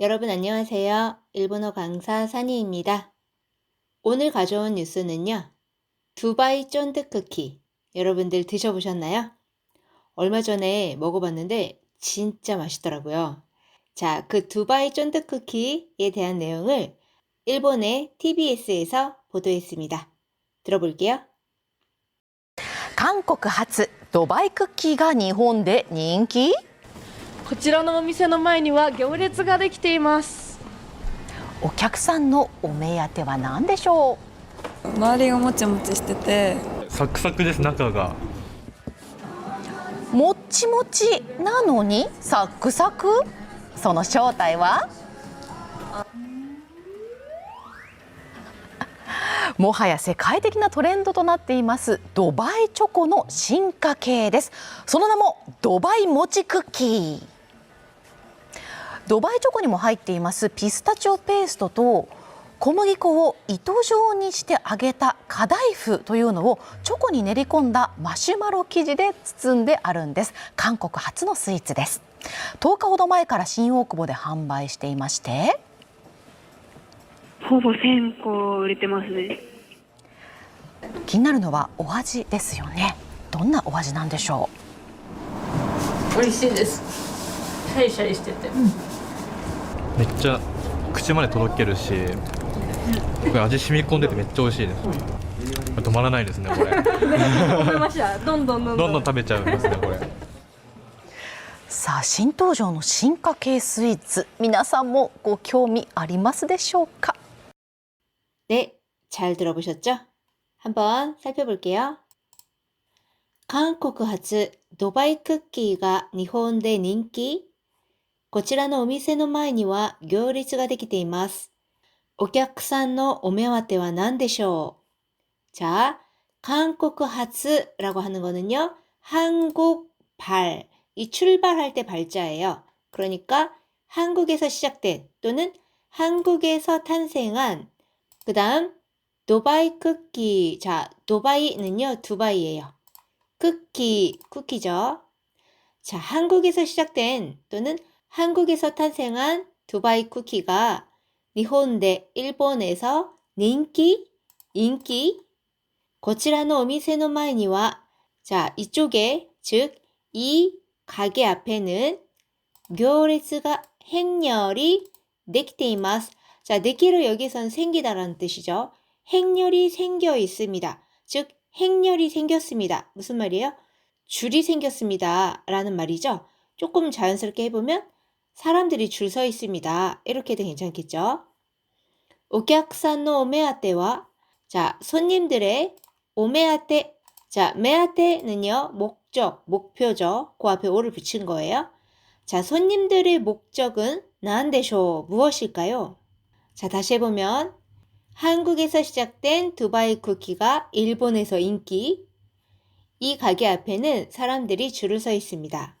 여러분 안녕하세요. 일본어 강사 산이입니다. 오늘 가져온 뉴스는요. 두바이 쫀득 쿠키. 여러분들 드셔보셨나요? 얼마 전에 먹어봤는데 진짜 맛있더라고요. 자, 그 두바이 쫀득 쿠키에 대한 내용을 일본의 TBS에서 보도했습니다. 들어볼게요. 韓国発ドバイクッキーが日本で人気 こちらのお店の前には行列ができています。お客さんのお目当ては何でしょ周りがもちもちしてて。サクサクです中が。うもっちもちなのに？サクサク？その正体は？もはや世界的なトレンドとなっています。ドバイチョコの進化系です。その名もドバイもちクッキードバイチョコにも入っていますピスタチオペーストと小麦粉を糸状にして揚げたカダイフというのをチョコに練り込んだマシュマロ生地で包んであるんです。韓国初のスイーツです。10日ほど前から新大久保で販売していまして。ほぼ1000個売れてますね。気になるのはお味ですよね。どんなお味なんでしょ美味しいです。シャリシャリしててめっちゃ口までとろけるしこれ味染み込んでてめっちゃ美味しいです止まらないですねこれ思いましたどんどんどんどんどん食べちゃいますねこれうさあ新登場の進化系スイーツ皆さんもご興味ありますでしょうか 네, 잘 들어보셨죠? 한번 살펴볼게요. 한국発ドバイクッキーが日本で人気 こちらのお店の前には行列ができています。お客さんのお目当ては何でしょう 자, 한국発라고 하는 거는요. 한국 발, 이 출발할 때 발자예요. 그러니까 한국에서 시작된 또는 한국에서 탄생한 그 다음 도바이 쿠키. 자, 도바이는요, 두바이예요. 쿠키, 쿠키죠. 자, 한국에서 시작된 또는 한국에서 탄생한 두바이 쿠키가 니혼데 일본에서 인기, 인기. こちらのお店の前には 자, 이쪽에 즉 이 가게 앞에는行列가 행렬이 できています. 자, 내기로 여기선 생기다라는 뜻이죠. 행렬이 생겨 있습니다. 즉, 행렬이 생겼습니다. 무슨 말이에요? 줄이 생겼습니다. 라는 말이죠. 조금 자연스럽게 해보면 사람들이 줄 서 있습니다. 이렇게 해도 괜찮겠죠? 오객산노 오메아테와 자, 손님들의 오메아테 자, 메아테는요, 목적, 목표죠. 그 앞에 오를 붙인 거예요. 자, 손님들의 목적은 난데쇼 무엇일까요? 자, 다시 해보면 한국에서 시작된 두바이 쿠키가 일본에서 인기. 이 가게 앞에는 사람들이 줄을 서 있습니다.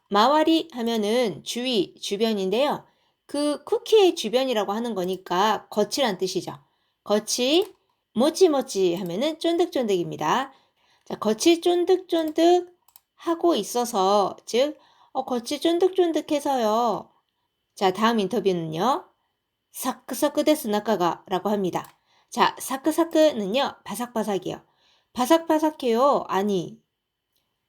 周り 하면은 주위, 주변인데요. 그 쿠키의 주변이라고 하는 거니까 거칠한 뜻이죠. 거치, 모찌모찌 하면은 쫀득쫀득입니다. 자, 거치 쫀득쫀득 하고 있어서, 즉, 어, 거치 쫀득쫀득해서요. 자, 다음 인터뷰는요. 사크사크 데스 나카가 라고 합니다. 자, 사크사크는요, 바삭바삭이요. 바삭바삭해요. 아니,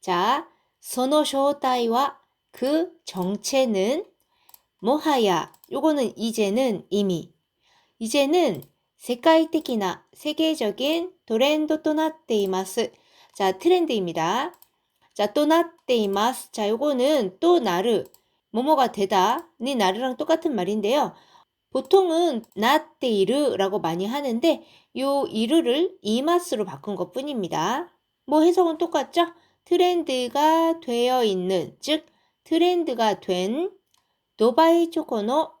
자, その正体は그 정체는 뭐하야 요거는 이제는 이미 이제는 世界的な 세계적인 트렌드 となっています. 자, 트렌드입니다. 자, となっています. 자, 요거는 또 나르, 뭐뭐가 되다, 니 나르랑 똑같은 말인데요. 보통은 나tte 이르라고 많이 하는데 요 이르를 이마스로 바꾼 것 뿐입니다. 뭐 해석은 똑같죠? 트렌드가 되어 있는, 즉 트렌드가 된 도바이 초코노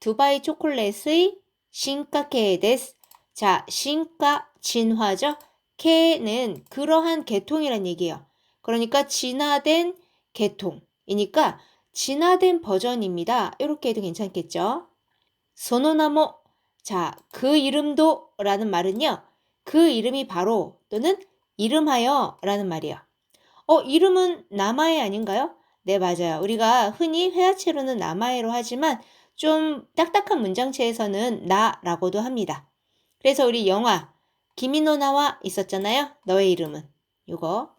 두바이 초콜릿의 신카케 데스. 자, 신카 진화죠. 케는 그러한 계통이란 얘기예요. 그러니까 진화된 계통이니까 진화된 버전입니다. 이렇게 해도 괜찮겠죠? 소노나모 자, 그 이름도 라는 말은요. 그 이름이 바로 또는 이름하여 라는 말이에요. 어, 이름은 나마에 아닌가요? 네, 맞아요. 우리가 흔히 회화체로는 나마에로 하지만 좀 딱딱한 문장체에서는 나라고도 합니다. 그래서 우리 영화 기미노 나와 있었잖아요. 너의 이름은. 요거.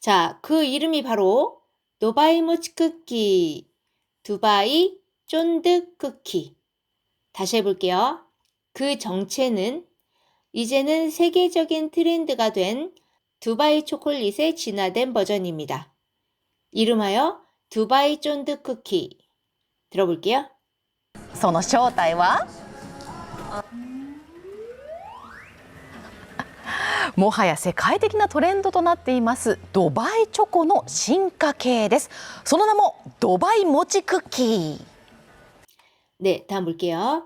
자, 그 이름이 바로 도바이 모치 쿠키, 두바이 쫀득 쿠키. 다시 해볼게요. 그 정체는 이제는 세계적인 트렌드가 된 두바이 초콜릿의 진화된 버전입니다. 이름하여 두바이 쫀득 쿠키. 들어볼게요. その正体はもはや世界的なトレンドとなっていますドバイチョコの進化系ですその名もドバイもちクッキー 네, 다음 볼게요.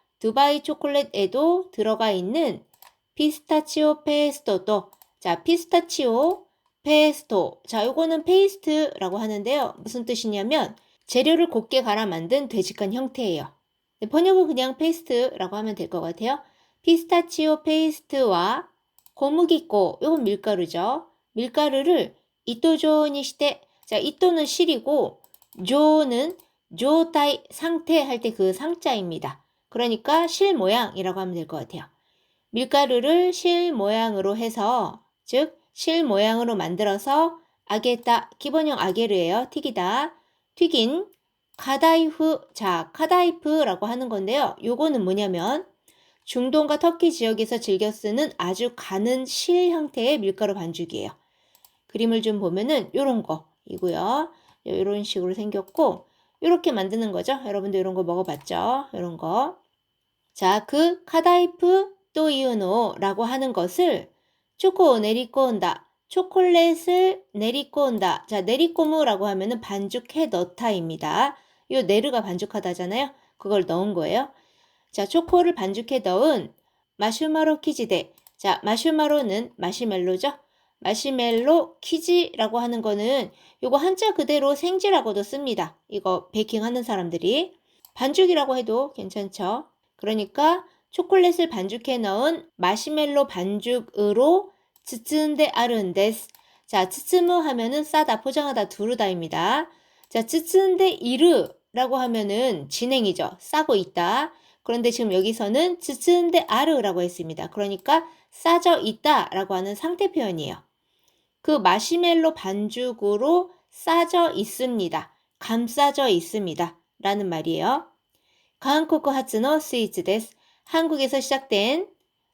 두바이 초콜릿에도 들어가 있는 피스타치오 페스토도 자, 피스타치오 페스토. 자, 요거는 페이스트라고 하는데요. 무슨 뜻이냐면 재료를 곱게 갈아 만든 되직한 형태예요. 네, 번역은 그냥 페이스트라고 하면 될 것 같아요. 피스타치오 페이스트와 고무기꼬, 요건 밀가루죠. 밀가루를 이토조니 시대, 자, 이토는 실이고, 조는 조타이, 상태 할 때 그 상자입니다. 그러니까 실 모양이라고 하면 될 것 같아요. 밀가루를 실 모양으로 해서, 즉, 실 모양으로 만들어서 아게다, 기본형 아게르예요. 튀기다. 튀긴 카다이프, 자, 카다이프라고 하는 건데요. 요거는 뭐냐면 중동과 터키 지역에서 즐겨 쓰는 아주 가는 실 형태의 밀가루 반죽이에요. 그림을 좀 보면은 요런 거이고요. 요런 식으로 생겼고 요렇게 만드는 거죠. 여러분도 이런 거 먹어봤죠? 요런 거. 자, 그 카다이프 또이우노라고 하는 것을 초코 내리꼬온다. 초콜릿을 내리꼬온다. 자, 내리꼬무라고 하면은 반죽해 넣다입니다. 요 내르가 반죽하다잖아요. 그걸 넣은 거예요. 자, 초코를 반죽해 넣은 마슈마로 키지대. 자, 마슈마로는 마시멜로죠. 마시멜로 키지라고 하는 거는 요거 한자 그대로 생지라고도 씁니다. 이거 베이킹 하는 사람들이. 반죽이라고 해도 괜찮죠. 그러니까 초콜릿을 반죽해 넣은 마시멜로 반죽으로 츠츠인데 아른데스. 자, 츠츠무 하면은 싸다, 포장하다, 두르다입니다. 자, 츠츠인데 이르라고 하면은 진행이죠. 싸고 있다. 그런데 지금 여기서는 츠츠인데 아르라고 했습니다. 그러니까 싸져 있다라고 하는 상태 표현이에요. 그 마시멜로 반죽으로 싸져 있습니다. 감싸져 있습니다. 라는 말이에요. 데스. 한국에서 시작된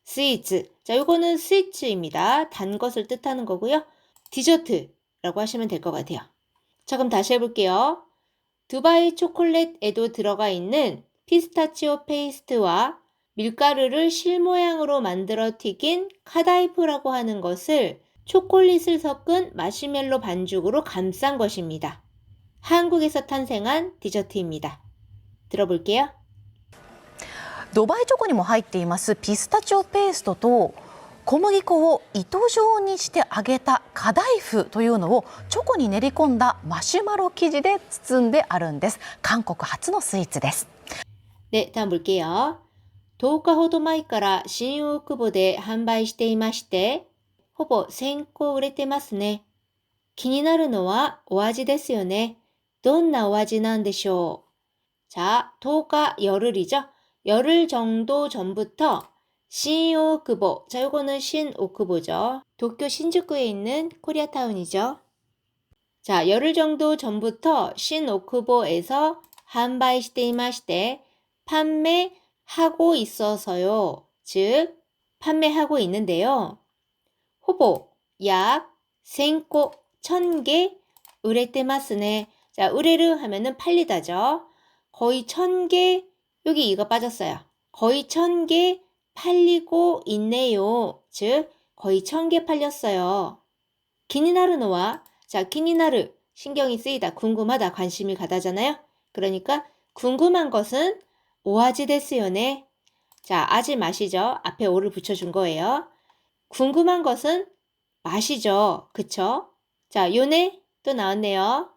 스위츠. 자, 요거는 스위츠입니다. 단 것을 뜻하는 거고요. 디저트라고 하시면 될 것 같아요. 자, 그럼 다시 해볼게요. 두바이 초콜릿에도 들어가 있는 피스타치오 페이스트와 밀가루를 실 모양으로 만들어 튀긴 카다이프라고 하는 것을 초콜릿을 섞은 마시멜로 반죽으로 감싼 것입니다. 한국에서 탄생한 디저트입니다. 들어볼게요. ドバイチョコにも入っていますピスタチオペーストと小麦粉を糸状にして揚げたカダイフというのをチョコに練り込んだマシュマロ生地で包んであるんです韓国初のスイーツです 네, 다음 볼게요. 10日ほど前から新大久保で販売していまして、ほぼ1000個売れてますね。気になるのはお味ですよね。どんなお味なんでしょう 자, 10가 열흘이죠. 열흘 정도 전부터 신오크보. 자, 요거는 신오크보죠. 도쿄 신주쿠에 있는 코리아타운이죠. 자, 열흘 정도 전부터 신오크보에서 한바이 시테이마시테 판매하고 있어서요. 즉, 판매하고 있는데요. 후보, 약, 생코, 천개, 우레테마스네. 자, 우레르 하면은 팔리다죠. 거의 천 개, 여기 이거 빠졌어요. 거의 천 개 팔리고 있네요. 즉, 거의 천 개 팔렸어요. 기니나르노와, 자, 기니나르, 신경이 쓰이다, 궁금하다, 관심이 가다잖아요. 그러니까, 궁금한 것은 오아지 데스요네. 자, 아지 맛이죠. 앞에 오를 붙여준 거예요. 궁금한 것은 맛이죠. 그쵸? 자, 요네 또 나왔네요.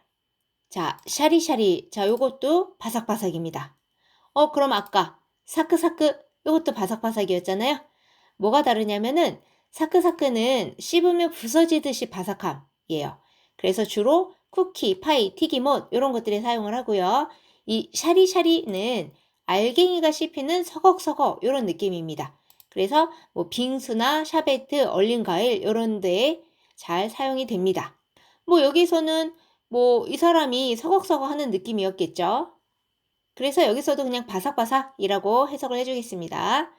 자, 샤리샤리. 자, 요것도 바삭바삭입니다. 어, 그럼 아까 사크사크 요것도 바삭바삭이었잖아요. 뭐가 다르냐면은 사크사크는 씹으면 부서지듯이 바삭함이에요. 그래서 주로 쿠키, 파이, 튀김옷 이런 것들에 사용을 하고요. 이 샤리샤리는 알갱이가 씹히는 서걱서걱 이런 느낌입니다. 그래서 뭐 빙수나 샤베트, 얼린 과일 이런 데에 잘 사용이 됩니다. 뭐 여기서는 뭐 이 사람이 서걱서걱 하는 느낌이었겠죠. 그래서 여기서도 그냥 바삭바삭이라고 해석을 해주겠습니다.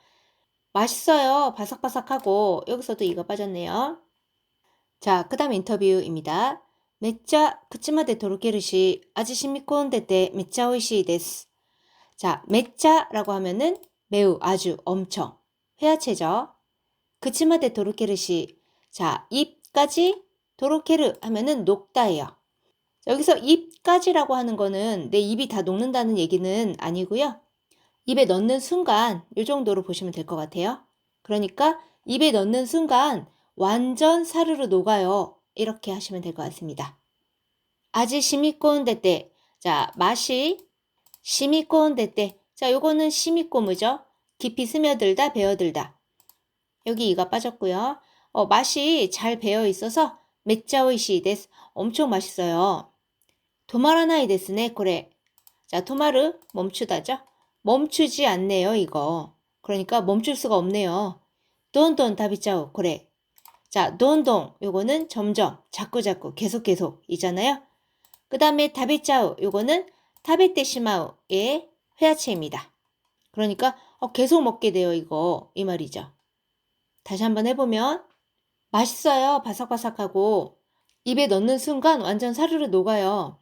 맛있어요. 바삭바삭하고 여기서도 이거 빠졌네요. 자, 그 다음 인터뷰입니다. めっちゃ口までとろけるし味染み込んでてめっちゃ美味しいです. 자, めっちゃ라고 하면은 매우, 아주, 엄청. 회화체죠. 그치마데 도로케르시. 자, 입까지 도로케르 하면은 녹다예요. 여기서 입까지라고 하는 거는 내 입이 다 녹는다는 얘기는 아니고요. 입에 넣는 순간 이 정도로 보시면 될 것 같아요. 그러니까 입에 넣는 순간 완전 사르르 녹아요. 이렇게 하시면 될 것 같습니다. 아지 시미꼬운데 때. 자, 맛이 시미꼬운데 때. 자, 요거는 시미꼬무죠. 깊이 스며들다, 배어들다. 여기 이가 빠졌고요. 어, 맛이 잘 배어 있어서 메짜오이시 데스. 엄청 맛있어요. 도마라나이 데스네, 고래. 자, 토마르 멈추다죠? 멈추지 않네요, 이거. 그러니까 멈출 수가 없네요. 돈돈 다비짜오, 고래. 자, 돈돈 요거는 점점, 자꾸 자꾸, 계속 계속 이잖아요. 그 다음에 다비짜오 요거는 타베테시마오의 회화체입니다. 그러니까 어, 계속 먹게 돼요, 이거. 이 말이죠. 다시 한번 해보면 맛있어요. 바삭바삭하고 입에 넣는 순간 완전 사르르 녹아요.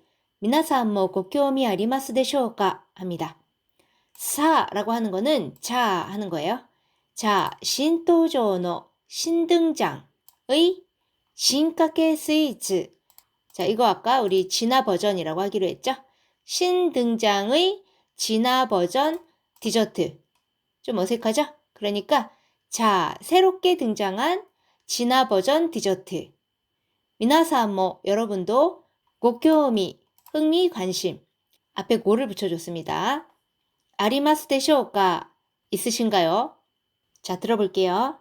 皆さんもご興味ありますでしょうか? 합니다. 사라고 하는 거는 자 하는 거예요. 자, 신도조의 신등장의 신가게 스이츠. 자, 이거 아까 우리 진화 버전이라고 하기로 했죠? 신등장의 진화 버전 디저트. 좀 어색하죠? 그러니까 자, 새롭게 등장한 진화 버전 디저트. 미나사모 뭐, 여러분도 고교미 흥미 관심 앞에 고를 붙여줬습니다. 아리마스 데쇼가 있으신가요? 자 들어볼게요.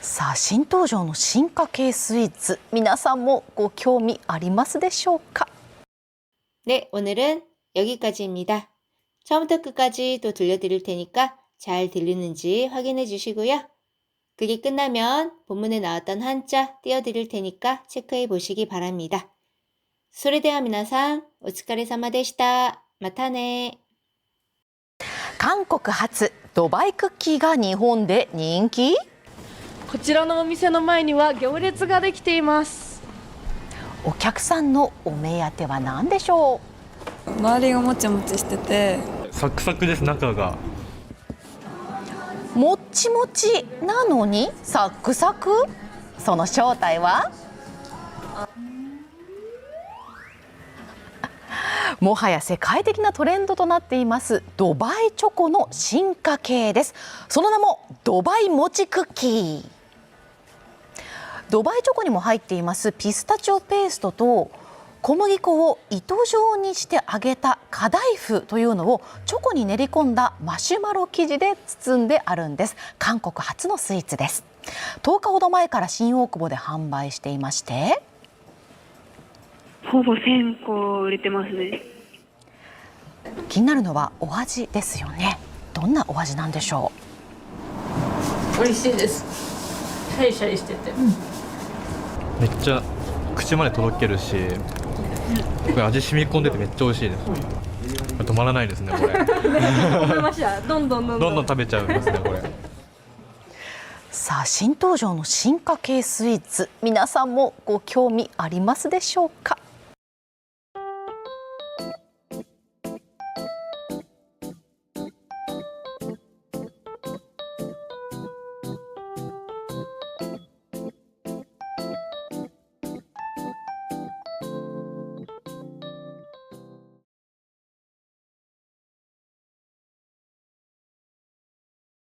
さあ新登場の進化系スイーツ皆さんもご興味ありますでしょうか 네 오늘은 여기까지입니다. 처음부터 끝까지 또 들려드릴 테니까 잘 들리는지 확인해 주시고요. 그게 끝나면 본문에 나왔던 한자 띄워드릴 테니까 체크해 보시기 바랍니다. それでは皆さん、お疲れ様でした。またね。韓国発ドバイクッキーが日本で人気？こちらのお店の前には行列ができています。お客さんのお目当ては何でしょ周りがもちもちしてて。サクサクです中が。うもっちもちなのにサクサク？その正体は？もはや世界的なトレンドとなっていますドバイチョコの進化系です。その名もドバイもちクッキー。ドバイチョコにも入っていますピスタチオペーストと小麦粉を糸状にして揚げたカダイフというのをチョコに練り込んだマシュマロ生地で包んであるんです。韓国初のスイーツです。10日ほど前から新大久保で販売していましてほぼ1000個売れてますね。気になるのはお味ですよね。どんなお味なんでしょ美味しいです。シャリシャリしてて。めっちゃ口までとろけるしこれ味染み込んでてめっちゃ美味しいです。止まらないですねこれ。思いました。どんどんどんどん。どん食べちゃうんですねこれ。うさあ新登場の進化系スイーツ皆さんもご興味ありますでしょうか？